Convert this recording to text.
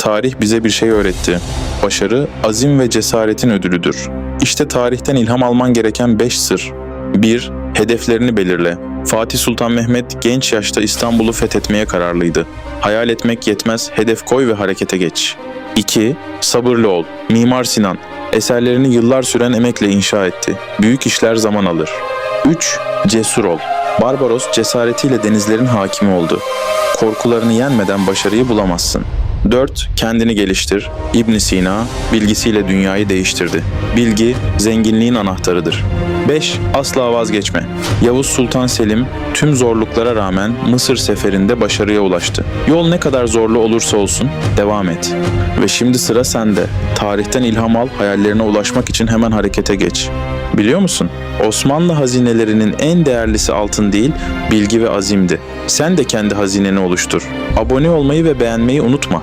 Tarih bize bir şey öğretti. Başarı, azim ve cesaretin ödülüdür. İşte tarihten ilham alman gereken 5 sır. 1. Hedeflerini belirle. Fatih Sultan Mehmet genç yaşta İstanbul'u fethetmeye kararlıydı. Hayal etmek yetmez, hedef koy ve harekete geç. 2. Sabırlı ol. Mimar Sinan, eserlerini yıllar süren emekle inşa etti. Büyük işler zaman alır. 3. Cesur ol. Barbaros cesaretiyle denizlerin hakimi oldu. Korkularını yenmeden başarıyı bulamazsın. 4. Kendini geliştir. İbn Sina bilgisiyle dünyayı değiştirdi. Bilgi zenginliğin anahtarıdır. 5. Asla vazgeçme. Yavuz Sultan Selim tüm zorluklara rağmen Mısır seferinde başarıya ulaştı. Yol ne kadar zorlu olursa olsun devam et. Ve şimdi sıra sende. Tarihten ilham al, hayallerine ulaşmak için hemen harekete geç. Biliyor musun? Osmanlı hazinelerinin en değerlisi altın değil, bilgi ve azimdi. Sen de kendi hazineni oluştur. Abone olmayı ve beğenmeyi unutma.